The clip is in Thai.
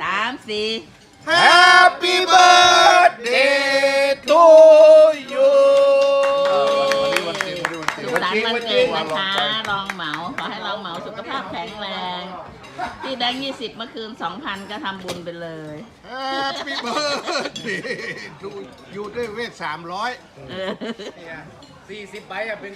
สามสี่ Happy birthday to you สุขสันต์วันเกิดนะคะรองเหมา ขอให้รองเหมาสุขภาพแข็งแรง ที่แบงค์ยี่สิบเมื่อคืนสองพันก็ทำบุญไปเลย Happy birthday to you ด้วยเวทสามร้อย สี่สิบใบอะเป็น